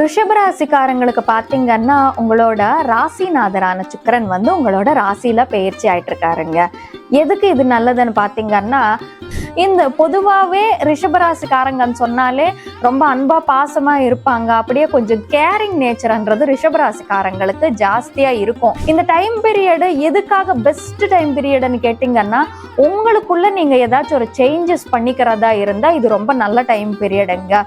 ரிஷபராசிக்காரங்களுக்கு பார்த்தீங்கன்னா உங்களோட ராசிநாதரான சுக்கரன் வந்து உங்களோட ராசியில் பயிற்சி ஆயிட்டு இருக்காருங்க எதுக்கு இது நல்லதுன்னு பார்த்தீங்கன்னா இந்த பொதுவாகவே ரிஷபராசிக்காரங்கன்னு சொன்னாலே ரொம்ப அன்பா பாசமா இருப்பாங்க. அப்படியே கொஞ்சம் கேரிங் நேச்சர்ன்றது ரிஷபராசிக்காரங்களுக்கு ஜாஸ்தியா இருக்கும். இந்த டைம் பீரியடு எதுக்காக பெஸ்ட் டைம் பீரியடுன்னு கேட்டிங்கன்னா உங்களுக்குள்ள நீங்க ஏதாச்சும் ஒரு சேஞ்சஸ் பண்ணிக்கிறதா இருந்தா இது ரொம்ப நல்ல டைம் பீரியடுங்க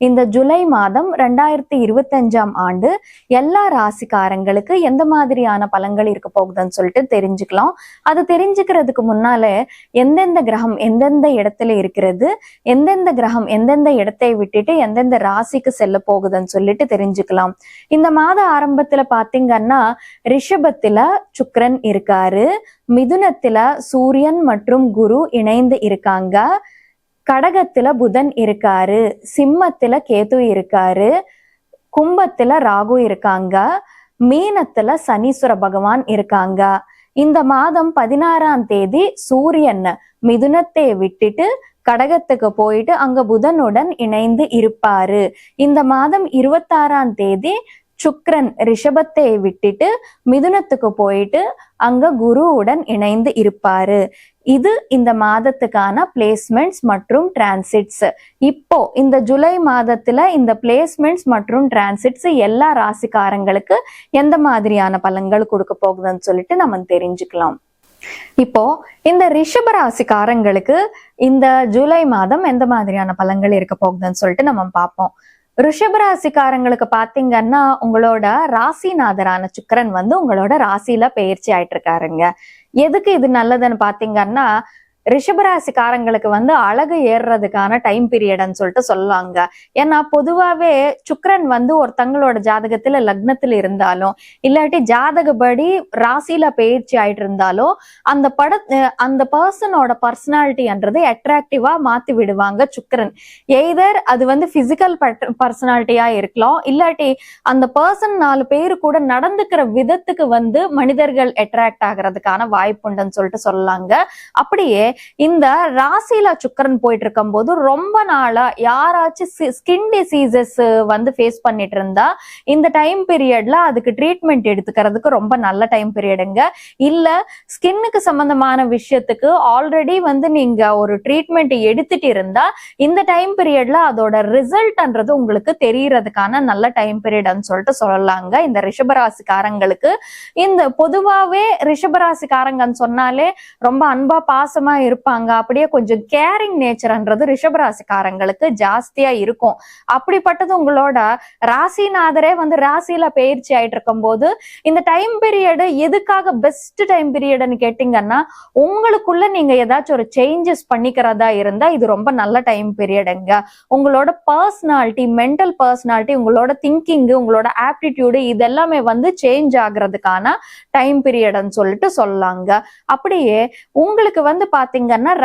இந்த ஜூலை மாதம் ரெண்டாயிரத்தி இருபத்தஞ்சாம் ஆண்டு எல்லா ராசிக்காரங்களுக்கு எந்த மாதிரியான பலன்கள் இருக்க போகுதுன்னு சொல்லிட்டு தெரிஞ்சுக்கலாம். அது தெரிஞ்சுக்கிறதுக்கு முன்னால எந்தெந்த கிரகம் எந்தெந்த இடத்துல இருக்கிறது எந்தெந்த கிரகம் எந்தெந்த இடத்தை விட்டுட்டு எந்தெந்த ராசிக்கு செல்ல போகுதுன்னு சொல்லிட்டு தெரிஞ்சுக்கலாம். இந்த மாத ஆரம்பத்துல பாத்தீங்கன்னா ரிஷபத்துல சுக்ரன் இருக்காரு மிதுனத்துல சூரியன் மற்றும் குரு இணைந்து இருக்காங்க. கடகத்துல புதன் இருக்காரு சிம்மத்துல கேது இருக்காரு கும்பத்துல ராகு இருக்காங்க மீனத்துல சனீஸ்வர பகவான் இருக்காங்க. இந்த மாதம் பதினாறாம் தேதி சூரியன் மிதுனத்தை விட்டுட்டு கடகத்துக்கு போயிட்டு அங்க புதனுடன் இணைந்து இருப்பாரு. இந்த மாதம் இருபத்தாறாம் தேதி சுக்ரன் ரிஷபத்தை விட்டுட்டு மிதுனத்துக்கு போயிட்டு அங்க குருவுடன் இணைந்து இருப்பாரு. இது இந்த மாதத்துக்கான பிளேஸ்மெண்ட்ஸ் மற்றும் டிரான்சிட்ஸ் இப்போ இந்த ஜூலை மாதத்துல இந்த பிளேஸ்மெண்ட்ஸ் மற்றும் டிரான்சிட்ஸ் எல்லா ராசிக்காரங்களுக்கு எந்த மாதிரியான பலன்கள் கொடுக்க போகுதுன்னு சொல்லிட்டு நம்ம தெரிஞ்சுக்கலாம். இப்போ இந்த ரிஷப ராசிக்காரங்களுக்கு இந்த ஜூலை மாதம் எந்த மாதிரியான பலன்கள் இருக்க போகுதுன்னு சொல்லிட்டு நம்ம பார்ப்போம். ரிஷபராசிக்காரங்களுக்கு பாத்தீங்கன்னா உங்களோட ராசிநாதரான சுக்கரன் வந்து உங்களோட ராசியில பயிற்சி ஆயிட்டு இருக்காருங்க எதுக்கு இது நல்லதுன்னு பாத்தீங்கன்னா ரிஷபராசிக்காரங்களுக்கு வந்து அழகு ஏறுறதுக்கான டைம் பீரியட்னு சொல்லிட்டு சொல்லுவாங்க. ஏன்னா பொதுவாகவே சுக்ரன் வந்து ஒருத்தங்களோட ஜாதகத்துல லக்னத்துல இருந்தாலும் இல்லாட்டி ஜாதகப்படி ராசியில பயிற்சி ஆயிட்டு இருந்தாலும் அந்த பட அந்த பர்சனோட பர்சனாலிட்டின்றது அட்ராக்டிவா மாத்தி விடுவாங்க சுக்ரன் எய்தர் அது வந்து பிசிக்கல் பர்சனாலிட்டியா இருக்கலாம். இல்லாட்டி அந்த பர்சன் நாலு பேரு கூட நடந்துக்கிற விதத்துக்கு வந்து மனிதர்கள் அட்ராக்ட் ஆகிறதுக்கான வாய்ப்புண்டுன்னு சொல்லிட்டு சொல்லலாங்க அப்படியே இந்த ராசியில சுக்கரன் போயிட்டு இருக்கும் போது ரொம்ப நாளா யாராச்சும் ஸ்கின் டிசீசஸ் வந்து ஃபேஸ் பண்ணிட்டு இருந்தா இந்த டைம் பீரியட்ல அதுக்கு ட்ரீட்மெண்ட் எடுத்துக்கிறதுக்கு ரொம்ப நல்ல டைம் பீரியடுங்க இல்ல ஸ்கின்னுக்கு சம்பந்தமான விஷயத்துக்கு ஆல்ரெடி வந்து நீங்க ஒரு ட்ரீட்மெண்ட் எடுத்துட்டு இருந்தா இந்த டைம் பீரியட்ல அதோட ரிசல்ட்ன்றது உங்களுக்கு தெரியறதுக்கான நல்ல டைம் பீரியட்னு சொல்லிட்டு சொல்லலாங்க. இந்த ரிஷபராசிக்காரங்களுக்கு இந்த பொதுவாவே ரிஷபராசிக்காரங்கன்னு சொன்னாலே ரொம்ப அன்பா பாசமா இருப்பாங்க. அப்படியே கொஞ்சம் கேரிங் நேச்சர்ன்றது ரிஷபராசிக்காரங்களுக்கு ஜாஸ்தியா இருக்கும். அப்படிப்பட்டது உங்களோட ராசிநாதரே வந்து ராசியில பயிற்சி ஆயிட்டு இருக்கும் போது இந்த டைம் பீரியடு எதுக்காக பெஸ்ட் டைம் பீரியடுன்னு கேட்டீங்கன்னா உங்களுக்குள்ள நீங்க ஏதாச்சும் ஒரு சேஞ்சஸ் பண்ணிக்கிறதா இருந்தா இது ரொம்ப நல்ல டைம் பீரியடுங்க உங்களோட பர்சனாலிட்டி மென்டல் பர்சனாலிட்டி உங்களோட திங்கிங் உங்களோட ஆப்டிடியூடு இதெல்லாமே வந்து சேஞ்ச் ஆகுறதுக்கான டைம் பீரியட்னு சொல்லிட்டு சொல்லலாங்க அப்படியே உங்களுக்கு வந்து பாத்தீங்கன்னா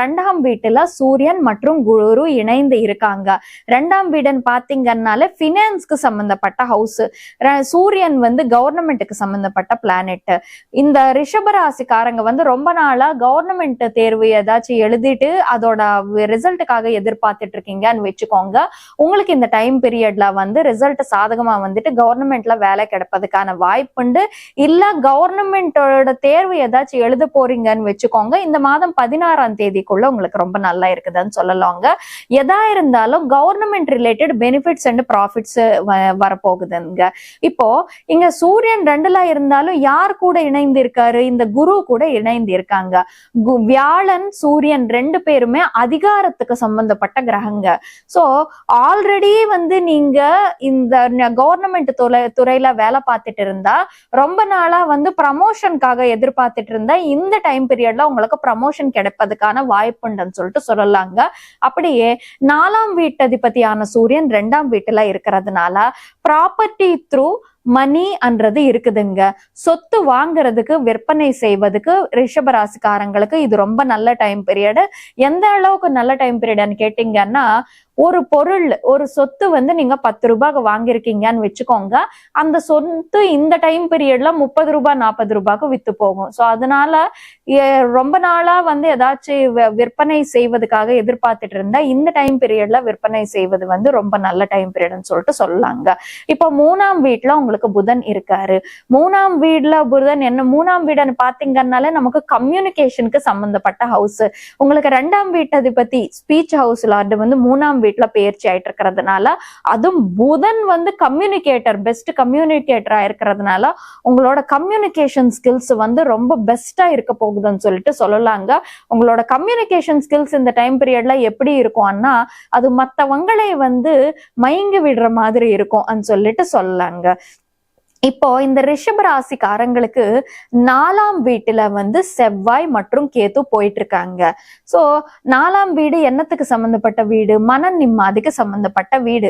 ரெண்டாம் வீட்டுல சூரியன் மற்றும் குரு இணைந்து இருக்காங்க. ரெண்டாம் வீடுன்னு பாத்தீங்கன்னால பினான்ஸ்க்கு சம்பந்தப்பட்ட ஹவுஸ் சூரியன் வந்து கவர்மெண்ட்டுக்கு சம்பந்தப்பட்ட பிளானெட் இந்த ரிஷபராசிக்காரங்க வந்து ரொம்ப நாளா கவர்மெண்ட் தேர்வு ஏதாச்சும் எழுதிட்டு அதோட ரிசல்ட்டுக்காக எதிர்பார்த்துட்டு இருக்கீங்கன்னு வச்சுக்கோங்க. உங்களுக்கு இந்த டைம் பீரியட்ல வந்து ரிசல்ட் சாதகமா வந்துட்டு கவர்மெண்ட்ல வேலை கிடைப்பதுக்கான வாய்ப்புண்டு. இல்ல கவர்மெண்டோட தேர்வு ஏதாச்சும் எழுத போறீங்கன்னு வச்சுக்கோங்க. இந்த மாதம் பதினாறு பதினாறாம் தேதிக்குள்ள உங்களுக்கு ரொம்ப நல்லா இருக்குதுன்னு சொல்லலாங்க. எதா இருந்தாலும் government related benefits and profits வரப்போகுதுங்க. இப்போ இங்க சூரியன் ரெண்டுல இருந்தாலும் யார் கூட இணைந்து இருக்காரு இந்த குரு கூட இணைந்து இருக்காங்க வியாழன் சூரியன் ரெண்டு பேருமே அதிகாரத்துக்கு சம்பந்தப்பட்ட கிரகங்க. சோ ஆல்ரெடி வந்து நீங்க இந்த கவர்மெண்ட் துறை துறையில வேலை பார்த்துட்டு இருந்தா ரொம்ப நாளா வந்து ப்ரமோஷனுக்காக எதிர்பார்த்துட்டு இருந்தா இந்த டைம் பீரியட்ல உங்களுக்கு ப்ரமோஷன் கிடைப்பது கிடைப்பதுக்கான வாய்ப்புண்டுன்னு சொல்லிட்டு சொல்லலாங்க. அப்படியே நாலாம் வீட்டதிபதியான சூரியன் ரெண்டாம் வீட்டுல இருக்கிறதுனால ப்ராப்பர்ட்டி த்ரூ மணி அன்றது இருக்குதுங்க. சொத்து வாங்குறதுக்கு விற்பனை செய்வதுக்கு ரிஷபராசிக்காரங்களுக்கு இது ரொம்ப நல்ல டைம் பீரியடு எந்த அளவுக்கு நல்ல டைம் பீரியட்னு கேட்டீங்கன்னா ஒரு பொருள் ஒரு சொத்து வந்து நீங்க பத்து ரூபாய்க்கு வாங்கியிருக்கீங்கன்னு வச்சுக்கோங்க. அந்த சொத்து இந்த டைம் பீரியட்ல முப்பது ரூபாய் நாற்பது ரூபாய்க்கு வித்து போகும். ஸோ அதனால ரொம்ப நாளா வந்து ஏதாச்சும் விற்பனை செய்வதுக்காக எதிர்பார்த்துட்டு இருந்தா இந்த டைம் பீரியட்ல விற்பனை செய்வது வந்து ரொம்ப நல்ல டைம் பீரியட்னு சொல்லிட்டு சொல்லலாங்க இப்போ மூணாம் வீட்டுல உங்களுக்கு புதன் இருக்காரு. மூணாம் வீடுல புதன் என்ன மூணாம் வீடுன்னு பாத்தீங்கன்னால நமக்கு கம்யூனிகேஷனுக்கு சம்பந்தப்பட்ட ஹவுஸ் உங்களுக்கு ரெண்டாம் வீட்டதிபதி பத்தி ஸ்பீச் ஹவுஸ் லார்டு வந்து மூணாம் வீட்டுல பயிற்சி ஆயிட்டு இருக்கிறதுனால அதுவும் புதன் வந்து கம்யூனிகேட்டர் பெஸ்ட் கம்யூனிகேட்டரா இருக்கிறதுனால உங்களோட கம்யூனிகேஷன் ஸ்கில்ஸ் வந்து ரொம்ப பெஸ்டா இருக்க போகுதுன்னு சொல்லிட்டு சொல்லலாங்க. உங்களோட கம்யூனிகேஷன் ஸ்கில்ஸ் இந்த டைம் பீரியட்ல எப்படி இருக்கும்னா அது மத்தவங்களை வந்து மயங்கி விடுற மாதிரி இருக்கும் சொல்லிட்டு சொல்லலாங்க. இப்போ இந்த ரிஷப ராசிக்காரங்களுக்கு நாலாம் வீட்டுல வந்து செவ்வாய் மற்றும் கேத்து போயிட்டு இருக்காங்க சோ நாலாம் வீடு என்னத்துக்கு சம்பந்தப்பட்ட வீடு? மன நிம்மதிக்கு சம்பந்தப்பட்ட வீடு.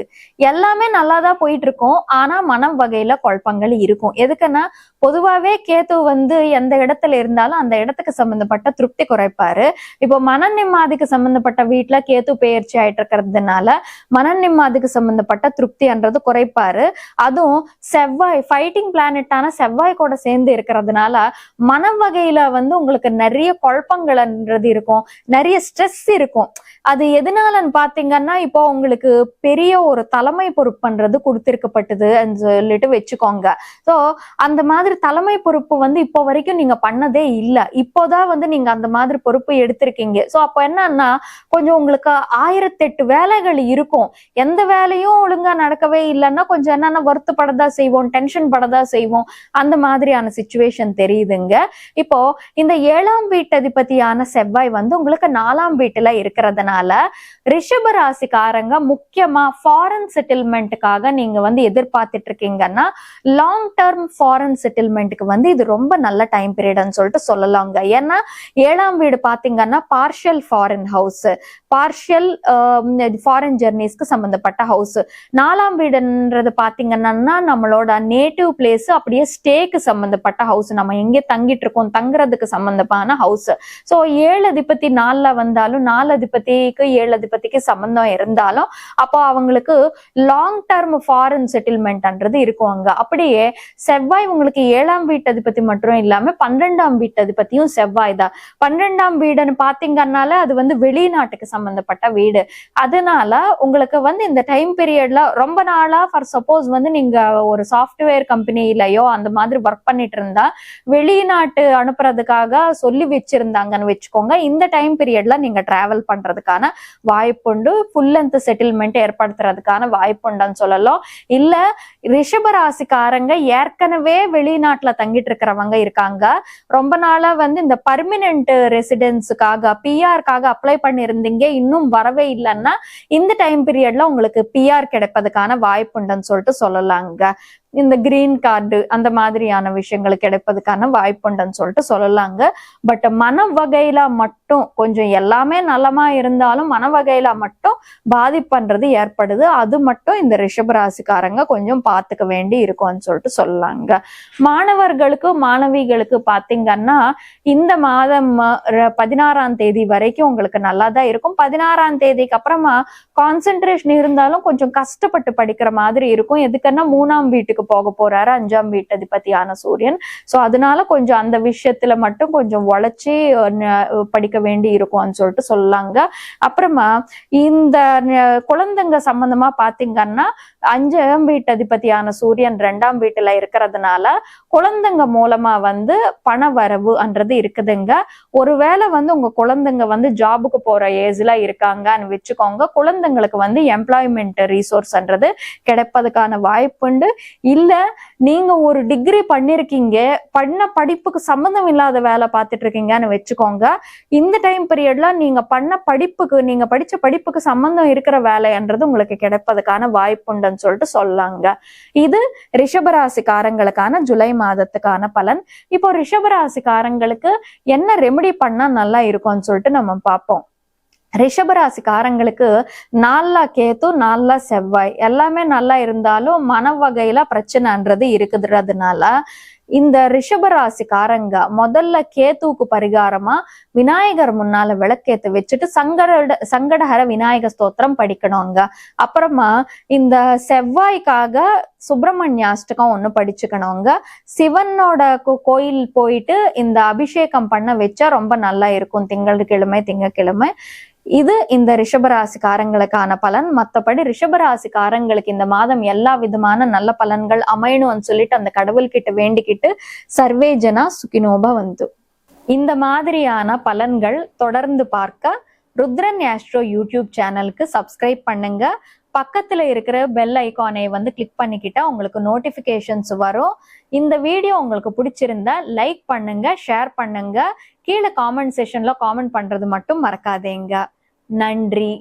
எல்லாமே நல்லாதான் போயிட்டு இருக்கும் ஆனா மனம் வகையில குழப்பங்கள் இருக்கும். எதுக்குன்னா பொதுவாவே கேத்து வந்து எந்த இடத்துல இருந்தாலும் அந்த இடத்துக்கு சம்பந்தப்பட்ட திருப்தி குறைப்பாரு. இப்போ மன நிம்மதிக்கு சம்பந்தப்பட்ட வீட்டுல கேத்து பெயர்ச்சி ஆயிட்டு இருக்கிறதுனால மன நிம்மதிக்கு சம்பந்தப்பட்ட திருப்தின்றது குறைப்பாரு. அதுவும் செவ்வாய் ஃபைட்டிங் பிளானட்டான செவ்வாய் கூட சேர்ந்து இருக்கிறதுனால மன வகையில வந்து உங்களுக்கு நிறைய குழப்பங்கள்ன்றது இருக்கும். நிறைய ஸ்ட்ரெஸ் இருக்கும். அது எதனாலன்னு பாத்தீங்கன்னா இப்போ உங்களுக்கு பெரிய ஒரு தலைமை பொறுப்புன்றது கொடுத்திருக்கப்பட்டது சொல்லிட்டு வச்சுக்கோங்க. ஸோ அந்த மாதிரி தலைமை பொறுப்பு வந்து இப்போ வரைக்கும் நீங்க பண்ணதே இல்லை. இப்போதான் வந்து நீங்க அந்த மாதிரி பொறுப்பு எடுத்திருக்கீங்க. ஸோ அப்போ என்னன்னா கொஞ்சம் உங்களுக்கு ஆயிரத்தெட்டு வேலைகள் இருக்கும். எந்த வேலையும் ஒழுங்கா நடக்கவே இல்லைன்னா கொஞ்சம் என்னன்னா வருத்தப்படதா செய்வோம். டென்ஷன் படதா செய்வோம். அந்த மாதிரியான சுச்சுவேஷன் தெரியுதுங்க. இப்போ இந்த ஏழாம் வீட்டதிபதியான செவ்வாய் வந்து உங்களுக்கு நாலாம் வீட்டுல இருக்கிறதுனால ரிஷப ராசிக்காரங்க முக்கியமா ஃபாரின் செட்டில்மெண்ட்டுக்காக நீங்க வந்து எதிர்பார்த்துட்டு இருக்கீங்கன்னா லாங் டேர்ம் ஃபாரின் செட்டில்மெண்ட்டுக்கு வந்து இது ரொம்ப நல்ல டைம் பீரியட்னு சொல்லிட்டு சொல்லலாங்க. ஏன்னா ஏழாம் வீடு பாத்தீங்கன்னா partial foreign house partial foreign ஜெர்னிஸ்க்கு சம்பந்தப்பட்ட ஹவுஸ் நாலாம் வீடுன்றது பாத்தீங்கன்னா நம்மளோட நேட்டிவ் பிளேஸ் அப்படியே ஸ்டேக்கு சம்பந்தப்பட்ட ஹவுஸ் நம்ம எங்கே தங்கிட்டு இருக்கோம் தங்குறதுக்கு சம்பந்தமான ஹவுஸ் ஸோ ஏழு அதிபதி நாலுல வந்தாலும் நாலு அதிபதிக்கு ஏழு அதிபதிக்கு சம்பந்தம் இருந்தாலும் அப்போ அவங்களுக்கு லாங் டர்ம் ஃபாரின் செட்டில்மெண்ட்ன்றது இருக்கும் அங்க. அப்படியே செவ்வாய் உங்களுக்கு ஏழாம் வீட்டு அதிபதி மட்டும் இல்லாம பன்னிரெண்டாம் வீட்டு அதிபதியும் செவ்வாய் தான். பன்னிரெண்டாம் வீடுன்னு பாத்தீங்கன்னால அது வந்து வெளிநாட்டுக்கு சம்பந்தப்பட்ட வீடு. அதனால உங்களுக்கு வந்து இந்த டைம் பீரியட்ல ரொம்ப நாளா ஃபார் சப்போஸ் வந்து நீங்க ஒரு சாஃப்ட்வேர் கம்பெனிலயோ அந்த மாதிரி ஒர்க் பண்ணிட்டு இருந்தா வெளிநாட்டு அனுப்புறதுக்காக சொல்லி வச்சிருந்தாங்கன்னு வச்சுக்கோங்க. இந்த டைம் பீரியட்ல நீங்க டிராவல் பண்றதுக்கான வாய்ப்புண்டு ஃபுல் லென்த் செட்டில்மெண்ட் ஏற்படுத்துறதுக்கான வாய்ப்புண்டுன்னு சொல்லலாம். இல்ல ரிஷபராசிக்காரங்க ஏற்கனவே வெளிநாட்டுல தங்கிட்டு இருக்கிறவங்க இருக்காங்க. ரொம்ப நாளா வந்து இந்த பர்மனன்ட் ரெசிடென்ஸுக்காக பிஆர்க்காக அப்ளை பண்ணியிருந்தீங்க இன்னும் வரவே இல்லைன்னா இந்த டைம் பீரியட்ல உங்களுக்கு பிஆர் கிடைப்பதுக்கான வாய்ப்புண்டுன்னு சொல்லிட்டு சொல்லலாங்க. இந்த கிரீன் கார்டு அந்த மாதிரியான விஷயங்கள் கிடைப்பதுக்கான வாய்ப்புண்டுன்னு சொல்லிட்டு சொல்லலாங்க. பட் மன வகையில மட்டும் கொஞ்சம் எல்லாமே நலமா இருந்தாலும் மன வகையில மட்டும் பாதிப்புன்றது ஏற்படுது. அது மட்டும் இந்த ரிஷபராசிக்காரங்க கொஞ்சம் பார்த்துக்க வேண்டி இருக்கும்னு சொல்லிட்டு சொல்லலாங்க. மாணவர்களுக்கு மாணவிகளுக்கு பாத்தீங்கன்னா இந்த மாதம் பதினாறாம் தேதி வரைக்கும் உங்களுக்கு நல்லா தான் இருக்கும். பதினாறாம் தேதிக்கு அப்புறமா கான்சென்ட்ரேஷன் இருந்தாலும் கொஞ்சம் கஷ்டப்பட்டு படிக்கிற மாதிரி இருக்கும். எதுக்குன்னா மூணாம் வீட்டுக்கு போக போறாரு அஞ்சாம் வீட்டு அதிபதியான சூரியன். சோ அதனால கொஞ்சம் அந்த விஷயத்துல மட்டும் கொஞ்சம் உழைச்சி படிக்க வேண்டி இருக்கும்னு சொல்லிட்டு சொல்லலாங்க அப்புறமா இந்த குழந்தைங்க சம்பந்தமா பாத்தீங்கன்னா அஞ்சாம் வீட்டு அதிபதியான சூரியன் ரெண்டாம் வீட்டுல இருக்கிறதுனால குழந்தைங்க மூலமா வந்து பண வரவுன்றது இருக்குதுங்க. ஒருவேளை வந்து உங்க குழந்தைங்க வந்து ஜாபுக்கு போற ஏஜ்ல இருக்காங்கன்னு வச்சுக்கோங்க. குழந்தைங்களுக்கு வந்து எம்ப்ளாய்மெண்ட் ரிசோர்ஸ்ன்றது கிடைப்பதுக்கான வாய்ப்புண்டு. இல்ல நீங்க ஒரு டிகிரி பண்ணிருக்கீங்க பண்ண படிப்புக்கு சம்மந்தம் இல்லாத வேலை பார்த்துட்டு இருக்கீங்கன்னு வச்சுக்கோங்க. இந்த டைம் பீரியட்ல நீங்க பண்ண படிப்புக்கு நீங்க படிச்ச படிப்புக்கு சம்மந்தம் இருக்கிற வேலைன்றது உங்களுக்கு கிடைப்பதுக்கான வாய்ப்புண்டுன்னு சொல்லிட்டு சொல்லாங்க. இது ரிஷபராசிக்காரங்களுக்கான ஜூலை மாதத்துக்கான பலன். இப்போ ரிஷபராசிக்காரங்களுக்கு என்ன ரெமெடி பண்ணா நல்லா இருக்கும்னு சொல்லிட்டு நம்ம பார்ப்போம். ரிஷபராசிக்காரங்களுக்கு நாலா கேத்து நாலா செவ்வாய் எல்லாமே நல்லா இருந்தாலும் மன வகையில பிரச்சனைன்றது இருக்குதுறதுனால இந்த ரிஷபராசிக்காரங்க முதல்ல கேத்துவுக்கு பரிகாரமா விநாயகர் முன்னால விளக்கேத்து வச்சுட்டு சங்கட சங்கடஹர விநாயக ஸ்தோத்திரம் படிக்கணுங்க. அப்புறமா இந்த செவ்வாய்க்காக சுப்பிரமணியாஷ்டகம் ஒண்ணு படிச்சுக்கணுங்க. சிவனோட கோயில் போயிட்டு இந்த அபிஷேகம் பண்ண வச்சா ரொம்ப நல்லா இருக்கும். திங்கட்கிழமை திங்கட்கிழமை இது இந்த ரிஷபராசிக்காரங்களுக்கான பலன். மத்தபடி ரிஷபராசிக்காரங்களுக்கு இந்த மாதம் எல்லா விதமான நல்ல பலன்கள் அமையணும்னு சொல்லிட்டு அந்த கடவுள்கிட்ட வேண்டிக்கிட்டு சர்வேஜனா சுகினோபா வந்து. இந்த மாதிரியான பலன்கள் தொடர்ந்து பார்க்க ருத்ரன் ஆஸ்ட்ரோ யூடியூப் சேனலுக்கு சப்ஸ்கிரைப் பண்ணுங்க. பக்கத்துல இருக்கிற பெல் ஐக்கானை வந்து கிளிக் பண்ணிக்கிட்டா உங்களுக்கு நோட்டிபிகேஷன்ஸ் வரும். இந்த வீடியோ உங்களுக்கு பிடிச்சிருந்தா லைக் பண்ணுங்க ஷேர் பண்ணுங்க. கீழே காமெண்ட் செஷன்ல காமெண்ட் பண்றது மட்டும் மறக்காதீங்க. நன்றி.